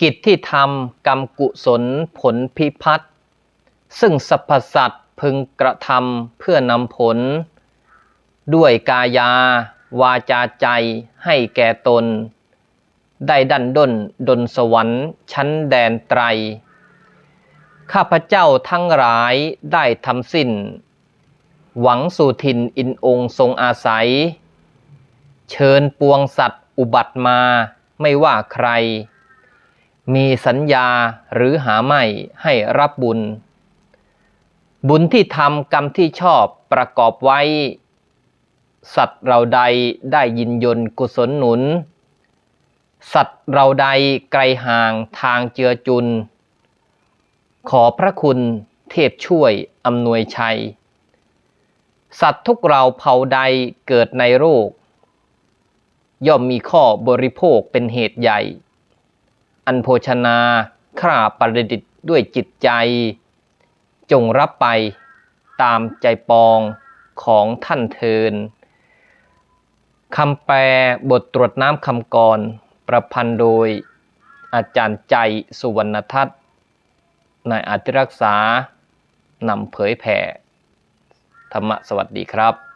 กิจที่ทำกรรมกุศลผลพิพัฒน์ซึ่งสรรพสัตว์พึงกระทำเพื่อนำผล ด้วยกายาวาจาใจให้แก่ตน ได้ดันด้นดนสวรรค์ชั้นแดนไตร ข้าพเจ้าทั้งหลายได้ทำสิ้น หวังสู่ถิ่นอินองค์ทรงอาศัย เชิญปวงสัตว์อุบัติมาไม่ว่าใคร มีสัญญาหรือหาไม่ให้รับบุญ บุญที่ทำกรรมที่ชอบประกอบไว้ สัตว์เราใดได้ยินยนกุศลหนุน สัตว์เราใดไกลห่างทางเจือจุน ขอพระคุณเทพช่วยอำนวยชัย สัตว์ทุกเราเผ่าใดเกิดในโรค ย่อมมีข้อบริโภคเป็นเหตุใหญ่ อันโภชนาข้าประดิษฐ์ด้วยจิตใจ จงรับไปตามใจปองของท่านเทินคำแปลบทตรวจน้ำคำกร ประพันธ์โดยอาจารย์ใจสุวรรณทัศน์นายอาธิรักษานำเผยแผ่ ธรรมะสวัสดีครับ